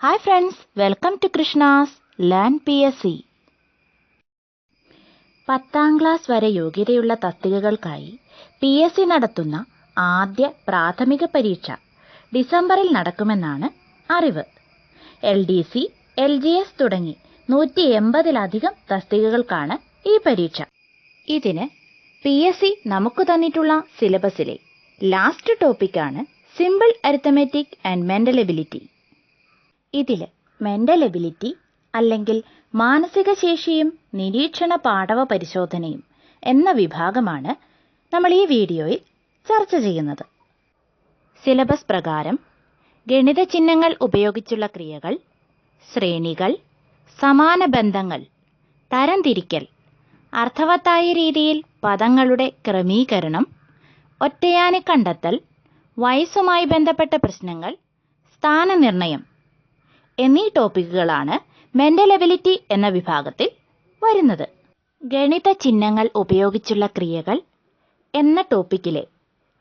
Hi friends welcome to Krishna's learn P S C പത്താം class വരെ യോഗ്യതയുള്ള തസ്തികകൾക്കായി P S C നടത്തുന്ന ആദ്യ പ്രാഥമിക പരീക്ഷ ഡിസംബറിൽ നടക്കുമെന്നാണ് അറിവ്. L D C L G S തുടങ്ങി നൂറ്റി എൺപതിലധികം തസ്തികകൾക്കാണ് ഈ പരീക്ഷ. ഇതിന് പി എസ് സി നമുക്ക് തന്നിട്ടുള്ള സിലബസിലെ ലാസ്റ്റ് ടോപ്പിക്കാണ് simple arithmetic and mental ability ഇതിൽ മെന്റൽ എബിലിറ്റി അല്ലെങ്കിൽ മാനസിക ശേഷിയും നിരീക്ഷണ പാടവ പരിശോധനയും എന്ന വിഭാഗമാണ് നമ്മൾ ഈ വീഡിയോയിൽ ചർച്ച ചെയ്യുന്നത്. സിലബസ് പ്രകാരം ഗണിത ചിഹ്നങ്ങൾ ഉപയോഗിച്ചുള്ള ക്രിയകൾ ശ്രേണികൾ സമാന ബന്ധങ്ങൾ തരംതിരിക്കൽ അർത്ഥവത്തായ രീതിയിൽ പദങ്ങളുടെ ക്രമീകരണം ഒറ്റയാനെ കണ്ടെത്തൽ വയസ്സുമായി ബന്ധപ്പെട്ട പ്രശ്നങ്ങൾ സ്ഥാനനിർണയം എന്നീ ടോപ്പിക്കുകളാണ് മെന്റൽ എബിലിറ്റി എന്ന വിഭാഗത്തിൽ വരുന്നത്. ഗണിത ചിഹ്നങ്ങൾ ഉപയോഗിച്ചുള്ള ക്രിയകൾ എന്ന ടോപ്പിക്കിലെ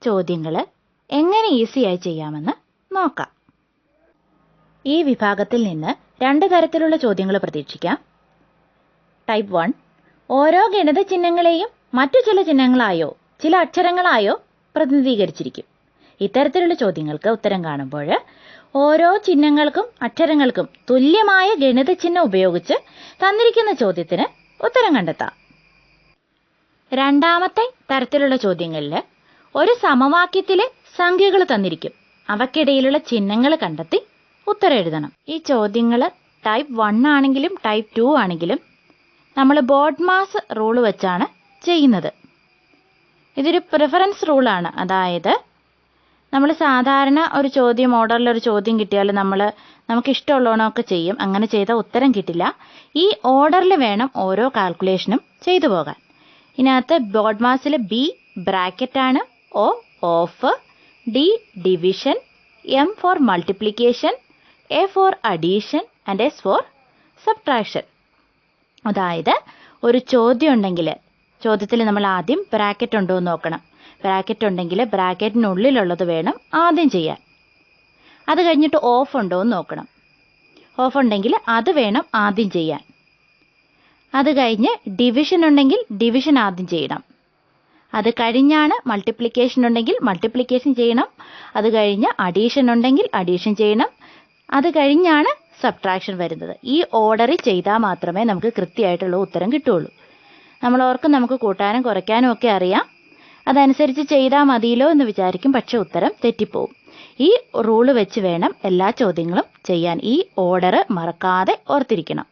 ചോദ്യങ്ങൾ എങ്ങനെ ഈസിയായി ചെയ്യാമെന്ന് നോക്കാം. ഈ വിഭാഗത്തിൽ നിന്ന് രണ്ട് തരത്തിലുള്ള ചോദ്യങ്ങൾ പ്രതീക്ഷിക്കാം. ടൈപ്പ് വൺ ഓരോ ഗണിത ചിഹ്നങ്ങളെയും മറ്റു ചില ചിഹ്നങ്ങളായോ ചില അക്ഷരങ്ങളായോ പ്രതിനിധീകരിച്ചിരിക്കും. ഇത്തരത്തിലുള്ള ചോദ്യങ്ങൾക്ക് ഉത്തരം കാണുമ്പോൾ ഓരോ ചിഹ്നങ്ങൾക്കും അക്ഷരങ്ങൾക്കും തുല്യമായ ഗണിത ചിഹ്നം ഉപയോഗിച്ച് തന്നിരിക്കുന്ന ചോദ്യത്തിന് ഉത്തരം കണ്ടെത്താം. രണ്ടാമത്തെ തരത്തിലുള്ള ചോദ്യങ്ങളിൽ ഒരു സമവാക്യത്തിലെ സംഖ്യകൾ തന്നിരിക്കും. അവക്കിടയിലുള്ള ചിഹ്നങ്ങൾ കണ്ടെത്തി ഉത്തരം എഴുതണം. ഈ ചോദ്യങ്ങൾ ടൈപ്പ് വൺ ആണെങ്കിലും ടൈപ്പ് ടു ആണെങ്കിലും നമ്മൾ ബോഡ്മാസ് റൂൾ വെച്ചാണ് ചെയ്യുന്നത്. ഇതൊരു പ്രിഫറൻസ് റൂളാണ് അതായത് നമ്മൾ സാധാരണ ഒരു ചോദ്യം ഓർഡറിൽ ഒരു ചോദ്യം കിട്ടിയാൽ നമ്മൾ നമുക്ക് ഇഷ്ടമുള്ളവണമൊക്കെ ചെയ്യും. അങ്ങനെ ചെയ്താൽ ഉത്തരം കിട്ടില്ല. ഈ ഓർഡറിൽ വേണം ഓരോ കാൽക്കുലേഷനും ചെയ്തു പോകാൻ. ഇതിനകത്ത് ബോഡ്മാസിൽ B ബ്രാക്കറ്റാണ് O of D division M for multiplication A for addition and S for subtraction അതായത് ഒരു ചോദ്യം ഉണ്ടെങ്കിൽ ചോദ്യത്തിൽ നമ്മൾ ആദ്യം ബ്രാക്കറ്റ് ഉണ്ടോ എന്ന് നോക്കണം. ബ്രാക്കറ്റ് ഉണ്ടെങ്കിൽ ബ്രാക്കറ്റിനുള്ളിലുള്ളത് വേണം ആദ്യം ചെയ്യാൻ. അത് കഴിഞ്ഞിട്ട് ഓഫ് ഉണ്ടോ എന്ന് നോക്കണം. ഓഫ് ഉണ്ടെങ്കിൽ അത് വേണം ആദ്യം ചെയ്യാൻ. അത് കഴിഞ്ഞ് ഡിവിഷൻ ഉണ്ടെങ്കിൽ ഡിവിഷൻ ആദ്യം ചെയ്യണം. അത് കഴിഞ്ഞാണ് മൾട്ടിപ്ലിക്കേഷൻ ഉണ്ടെങ്കിൽ മൾട്ടിപ്ലിക്കേഷൻ ചെയ്യണം. അത് കഴിഞ്ഞ് അഡീഷൻ ഉണ്ടെങ്കിൽ അഡീഷൻ ചെയ്യണം. അത് കഴിഞ്ഞാണ് സബ്ട്രാക്ഷൻ വരുന്നത്. ഈ ഓർഡറിൽ ചെയ്താൽ മാത്രമേ നമുക്ക് കൃത്യമായിട്ടുള്ള ഉത്തരം കിട്ടുള്ളൂ നമ്മൾ ഓർക്കും നമുക്ക് കൂട്ടാനും കുറയ്ക്കാനും ഒക്കെ അറിയാം. അതനുസരിച്ച് ചെയ്താൽ മതിയല്ലോ എന്ന് വിചാരിക്കും. പക്ഷെ ഉത്തരം തെറ്റിപ്പോവും. ഈ റൂൾ വെച്ച് വേണം എല്ലാ ചോദ്യങ്ങളും ചെയ്യാൻ. ഈ ഓർഡർ മറക്കാതെ ഓർത്തിരിക്കണം.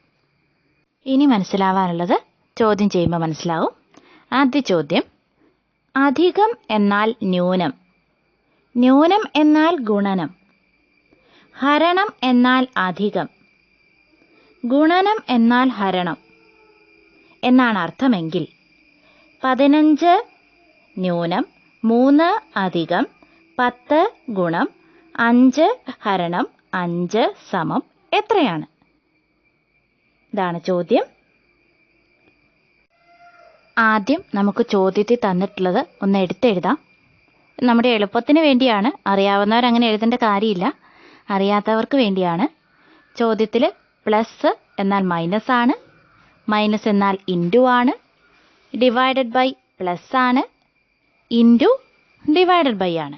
ഇനി മനസ്സിലാവാനുള്ളത് ചോദ്യം ചെയ്യുമ്പോൾ മനസ്സിലാവും. ആദ്യ ചോദ്യം അധികം എന്നാൽ ന്യൂനം. ന്യൂനം എന്നാൽ ഗുണനം. ഹരണം എന്നാൽ അധികം. ഗുണനം എന്നാൽ ഹരണം. എന്നാണ് അർത്ഥമെങ്കിൽ പതിനഞ്ച് ന്യൂനം മൂന്ന് അധികം പത്ത് ഗുണം അഞ്ച് ഹരണം അഞ്ച് സമം എത്രയാണ്? ഇതാണ് ചോദ്യം. ആദ്യം നമുക്ക് ചോദ്യത്തിൽ തന്നിട്ടുള്ളത് ഒന്ന് എടുത്തെഴുതാം. നമ്മുടെ എളുപ്പത്തിന് വേണ്ടിയാണ്. അറിയാവുന്നവർ അങ്ങനെ എഴുതേണ്ട കാര്യമില്ല. അറിയാത്തവർക്ക് വേണ്ടിയാണ്. ചോദ്യത്തിൽ പ്ലസ് എന്നാൽ മൈനസ് ആണ്. മൈനസ് എന്നാൽ ഇന്റു ആണ്. ഡിവൈഡഡ് ബൈ പ്ലസ് ആണ്. ഇന്റു ഡിവൈഡഡ് ബൈ ആണ്.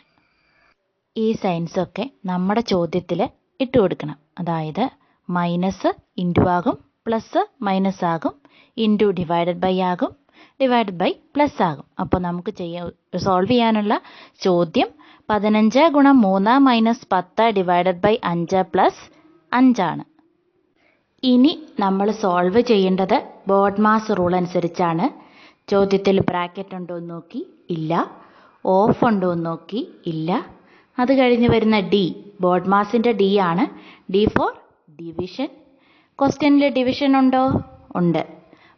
ഈ സൈൻസൊക്കെ നമ്മുടെ ചോദ്യത്തിൽ ഇട്ട് കൊടുക്കണം. അതായത് മൈനസ് ഇന്റു ആകും പ്ലസ് മൈനസ് ആകും ഇന്റു ഡിവൈഡഡ് ബൈ ആകും ഡിവൈഡഡ് ബൈ പ്ലസ് ആകും. അപ്പോൾ നമുക്ക് ചെയ്യാൻ സോൾവ് ചെയ്യാനുള്ള ചോദ്യം പതിനഞ്ച് ഗുണം മൂന്ന് മൈനസ് പത്ത് ഡിവൈഡഡ് ബൈ അഞ്ച് പ്ലസ് അഞ്ചാണ് ഇനി നമ്മൾ സോൾവ് ചെയ്യേണ്ടത് ബോഡ്മാസ് റൂൾ അനുസരിച്ചാണ്. ചോദ്യത്തിൽ ബ്രാക്കറ്റ് ഉണ്ടോ എന്ന് നോക്കി. ഇല്ല. ഓഫ് ഉണ്ടോ എന്ന് നോക്കി. ഇല്ല. അത് കഴിഞ്ഞ് വരുന്ന ഡി ബോഡ് മാസിന്റെ ഡി ആണ് ഡി ഫോർ ഡിവിഷൻ ക്വസ്റ്റ്യനിൽ ഡിവിഷൻ ഉണ്ടോ? ഉണ്ട്.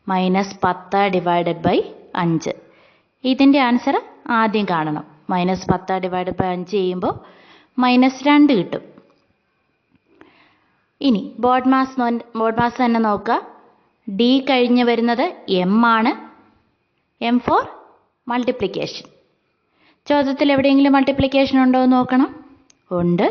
മൈനസ് പത്ത് ഡിവൈഡഡ് ബൈ അഞ്ച്. ഇതിന്റെ ആൻസർ ആദ്യം കാണണം. മൈനസ് പത്ത് ഡിവൈഡ് ബൈ അഞ്ച് ചെയ്യുമ്പോൾ മൈനസ് രണ്ട് കിട്ടും. ഇനി ബോഡ് മാസ് ബോഡ് മാസ് തന്നെ നോക്കുക. ഡി കഴിഞ്ഞ് വരുന്നത് എം ആണ്. എം ഫോർ മൾട്ടിപ്ലിക്കേഷൻ ചോദ്യത്തിൽ എവിടെയെങ്കിലും മൾട്ടിപ്ലിക്കേഷൻ ഉണ്ടോ എന്ന് നോക്കണം. ഉണ്ട്.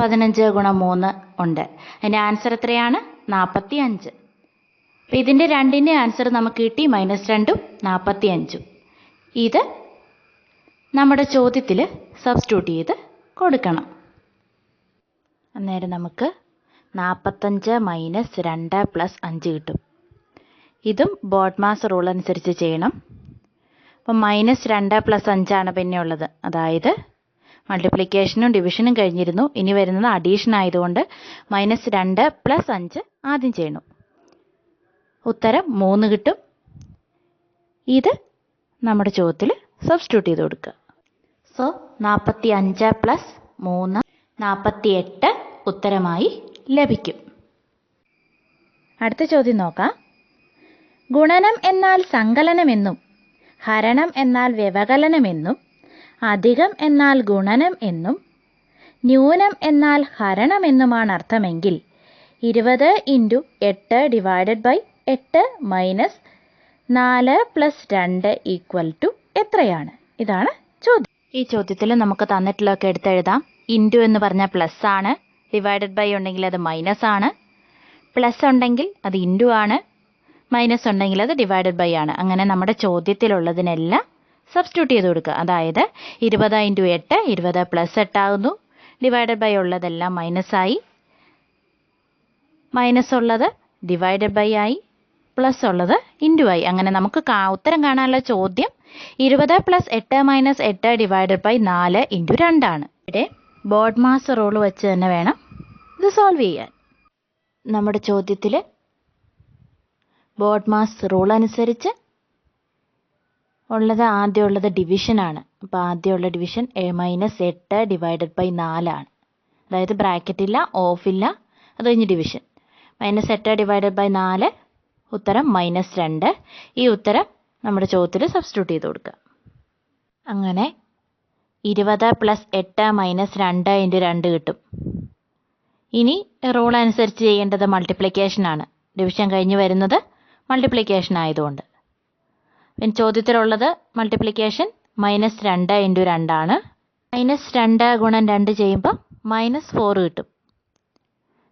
പതിനഞ്ച് ഗുണം മൂന്ന് ഉണ്ട്. അതിന്റെ ആൻസർ എത്രയാണ്? നാൽപ്പത്തി അഞ്ച് അപ്പം ഇതിന്റെ രണ്ടിന്റെ ആൻസർ നമുക്ക് കിട്ടി മൈനസ് രണ്ടും നാൽപ്പത്തി അഞ്ചും ഇത് നമ്മുടെ ചോദ്യത്തിൽ സബ്സ്റ്റിറ്റ്യൂട്ട് ചെയ്ത് കൊടുക്കണം. അന്നേരം നമുക്ക് നാൽപ്പത്തഞ്ച് മൈനസ് രണ്ട് പ്ലസ് അഞ്ച് കിട്ടും. ഇതും ബോഡ്മാസ് റൂൾ അനുസരിച്ച് ചെയ്യണം. അപ്പം മൈനസ് രണ്ട് പ്ലസ് അഞ്ചാണ് പിന്നെ ഉള്ളത്. അതായത് മൾട്ടിപ്ലിക്കേഷനും ഡിവിഷനും കഴിഞ്ഞിരുന്നു. ഇനി വരുന്നത് അഡീഷൻ ആയതുകൊണ്ട് മൈനസ് രണ്ട് പ്ലസ് അഞ്ച് ആദ്യം ചെയ്യണം ഉത്തരം മൂന്ന് കിട്ടും. ഇത് നമ്മുടെ ചോദ്യത്തിൽ സബ്സ്റ്റിറ്റ്യൂട്ട് ചെയ്ത് കൊടുക്കുക. സോ നാൽപ്പത്തി അഞ്ച് പ്ലസ് മൂന്ന് നാൽപ്പത്തി എട്ട് ഉത്തരമായി ലഭിക്കും. അടുത്ത ചോദ്യം നോക്കാം. ഗുണനം എന്നാൽ സങ്കലനമെന്നും ഹരണം എന്നാൽ വ്യവകലനമെന്നും അധികം എന്നാൽ ഗുണനം എന്നും ന്യൂനം എന്നാൽ ഹരണമെന്നുമാണ് അർത്ഥമെങ്കിൽ ഇരുപത് ഇന്റു എട്ട് ഡിവൈഡഡ് ബൈ എട്ട് മൈനസ് നാല് പ്ലസ് രണ്ട് ഈക്വൽ ടു എത്രയാണ്? ഇതാണ് ചോദ്യം. ഈ ചോദ്യത്തിൽ നമുക്ക് തന്നിട്ടുള്ളതൊക്കെ എടുത്തെഴുതാം. ഇന്റു എന്ന് പറഞ്ഞാൽ പ്ലസ് ആണ്. ഡിവൈഡഡ് ബൈ ഉണ്ടെങ്കിൽ അത് മൈനസ് ആണ്. പ്ലസ് ഉണ്ടെങ്കിൽ അത് ഇന്റു ആണ്. മൈനസ് ഉണ്ടെങ്കിൽ അത് ഡിവൈഡഡ് ബൈ ആണ്. അങ്ങനെ നമ്മുടെ ചോദ്യത്തിലുള്ളതിനെല്ലാം സബ്സ്റ്റിറ്റ്യൂട്ട് ചെയ്ത് കൊടുക്കുക. അതായത് ഇരുപത് ഇന്റു എട്ട് ഇരുപത് പ്ലസ് എട്ടാകുന്നു ഡിവൈഡഡ് ബൈ ഉള്ളതെല്ലാം മൈനസ് ആയി. മൈനസ് ഉള്ളത് ഡിവൈഡഡ് ബൈ ആയി. പ്ലസ് ഉള്ളത് ഇന്റു ആയി. അങ്ങനെ നമുക്ക് ഉത്തരം കാണാനുള്ള ചോദ്യം ഇരുപത് പ്ലസ് എട്ട് മൈനസ് എട്ട് ഡിവൈഡഡ് ബൈ നാല് ഇന്റു രണ്ടാണ് ഇവിടെ ബോഡ് മാസ് റൂൾ വെച്ച് തന്നെ വേണം ഇത് സോൾവ് ചെയ്യാൻ. നമ്മുടെ ചോദ്യത്തിൽ ബോർഡ് മാസ് റൂൾ അനുസരിച്ച് ഉള്ളത് ആദ്യമുള്ളത് ഡിവിഷനാണ് അപ്പോൾ ആദ്യമുള്ള ഡിവിഷൻ എ മൈനസ് എട്ട് ഡിവൈഡഡ് ബൈ നാലാണ് അതായത് ബ്രാക്കറ്റ് ഇല്ല ഓഫ് ഇല്ല അത് കഴിഞ്ഞ് ഡിവിഷൻ മൈനസ് എട്ട് ഡിവൈഡഡ് ബൈ നാല് ഉത്തരം മൈനസ് രണ്ട്. ഈ ഉത്തരം നമ്മുടെ ചോദ്യത്തിൽ സബ്സ്റ്റിറ്റ്യൂട്ട് ചെയ്ത് കൊടുക്കുക. അങ്ങനെ ഇരുപത് പ്ലസ് എട്ട് മൈനസ് രണ്ട് ഇന്റു രണ്ട് കിട്ടും. ഇനി റൂൾ അനുസരിച്ച് ചെയ്യേണ്ടത് മൾട്ടിപ്ലിക്കേഷൻ ആണ്. ഡിവിഷൻ കഴിഞ്ഞ് വരുന്നത് മൾട്ടിപ്ലിക്കേഷൻ ആയതുകൊണ്ട്. പിന്നെ ചോദ്യത്തിലുള്ളത് മൾട്ടിപ്ലിക്കേഷൻ മൈനസ് രണ്ട് ഇന്റു രണ്ടാണ് മൈനസ് രണ്ട് ഗുണം രണ്ട് ചെയ്യുമ്പോൾ മൈനസ് ഫോർ കിട്ടും.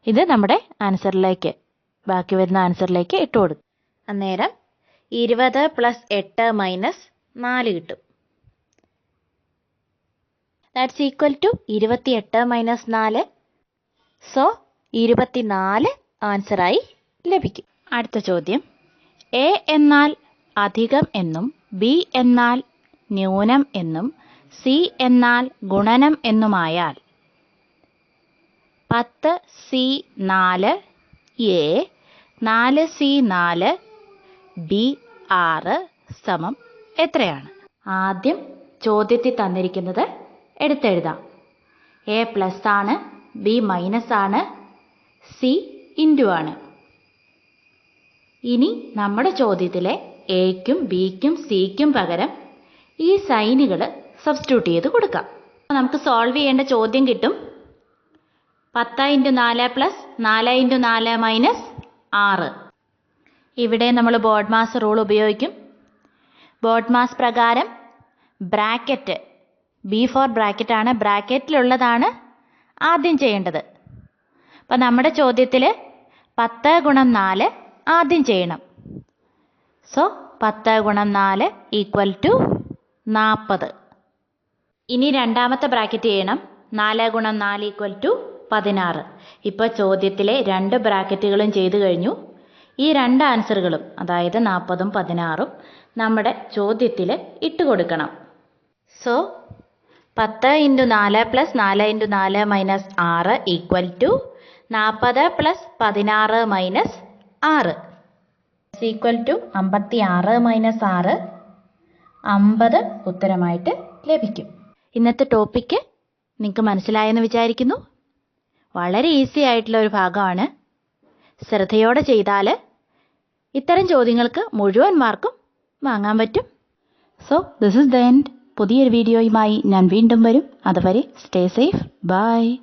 ഇത് നമ്മുടെ ആൻസറിലേക്ക് ബാക്കി വരുന്ന ആൻസറിലേക്ക് ഇട്ട് കൊടുക്കും. അന്നേരം ഇരുപത് പ്ലസ് എട്ട് മൈനസ് നാല് കിട്ടും. ദാറ്റ്സ് ഈക്വൽ ടു ഇരുപത്തി എട്ട് മൈനസ് നാല്. സോ ഇരുപത്തിനാല് ആൻസറായി ലഭിക്കും. അടുത്ത ചോദ്യം. എ എന്നാൽ അധികം എന്നും ബി എന്നാൽ ന്യൂനം എന്നും സി എന്നാൽ ഗുണനം എന്നുമായാൽ. പത്ത് സി നാല് എ നാല് സി നാല് ബി ആറ് സമം എത്രയാണ്? ആദ്യം ചോദ്യത്തിൽ തന്നിരിക്കുന്നത് എടുത്തെഴുതാം. എ പ്ലസ് ആണ് ബി മൈനസ് ആണ് സി ഇന്റു ആണ്. ഇനി നമ്മുടെ ചോദ്യത്തിലെ എക്കും ബിക്കും സിക്കും പകരം ഈ സൈനുകൾ സബ്സ്റ്റിറ്റ്യൂട്ട് ചെയ്ത് കൊടുക്കാം. നമുക്ക് സോൾവ് ചെയ്യേണ്ട ചോദ്യം കിട്ടും. പത്ത് ഇന്റു നാല് പ്ലസ് നാല് ഇന്റു നാല് മൈനസ് ആറ്. ഇവിടെ നമ്മൾ ബോർഡ് മാസ് റൂൾ ഉപയോഗിക്കും. ബോർഡ് മാസ് പ്രകാരം ബ്രാക്കറ്റ് ബി ഫോർ ബ്രാക്കറ്റ് ആണ്. ബ്രാക്കറ്റിലുള്ളതാണ് ആദ്യം ചെയ്യേണ്ടത്. അപ്പം നമ്മുടെ ചോദ്യത്തിൽ പത്ത് ഗുണം നാല് ആദ്യം ചെയ്യണം. സോ പത്ത് ഗുണം നാല് ഈക്വൽ ടു നാൽപ്പത് ഇനി രണ്ടാമത്തെ ബ്രാക്കറ്റ് ചെയ്യണം. നാല് ഗുണം നാല് ഈക്വൽ ടു പതിനാറ്. ഇപ്പോൾ ചോദ്യത്തിലെ രണ്ട് ബ്രാക്കറ്റുകളും ചെയ്തു കഴിഞ്ഞു. ഈ രണ്ട് ആൻസറുകളും അതായത് നാൽപ്പതും പതിനാറും നമ്മുടെ ചോദ്യത്തിൽ ഇട്ട് കൊടുക്കണം. സോ പത്ത് ഇന്റു നാല് പ്ലസ് നാല് ഇന്റു നാല് മൈനസ് ആറ് ഈക്വൽ ടു നാൽപ്പത് പ്ലസ് പതിനാറ് മൈനസ് ആറ്. ഈക്വൽ ടു അമ്പത്തി ആറ് മൈനസ് ആറ്. അമ്പത് ഉത്തരമായിട്ട് ലഭിക്കും. ഇന്നത്തെ ടോപ്പിക്ക് നിങ്ങൾക്ക് മനസ്സിലായെന്ന് വിചാരിക്കുന്നു. വളരെ ഈസി ആയിട്ടുള്ള ഒരു ഭാഗമാണ്. ശ്രദ്ധയോടെ ചെയ്താൽ ഇത്തരം ചോദ്യങ്ങൾക്ക് മുഴുവൻ മാർക്കും വാങ്ങാൻ പറ്റും. So this is the end പുതിയൊരു വീഡിയോയുമായി ഞാൻ വീണ്ടും വരും. അതുവരെ സ്റ്റേ സേഫ് ബൈ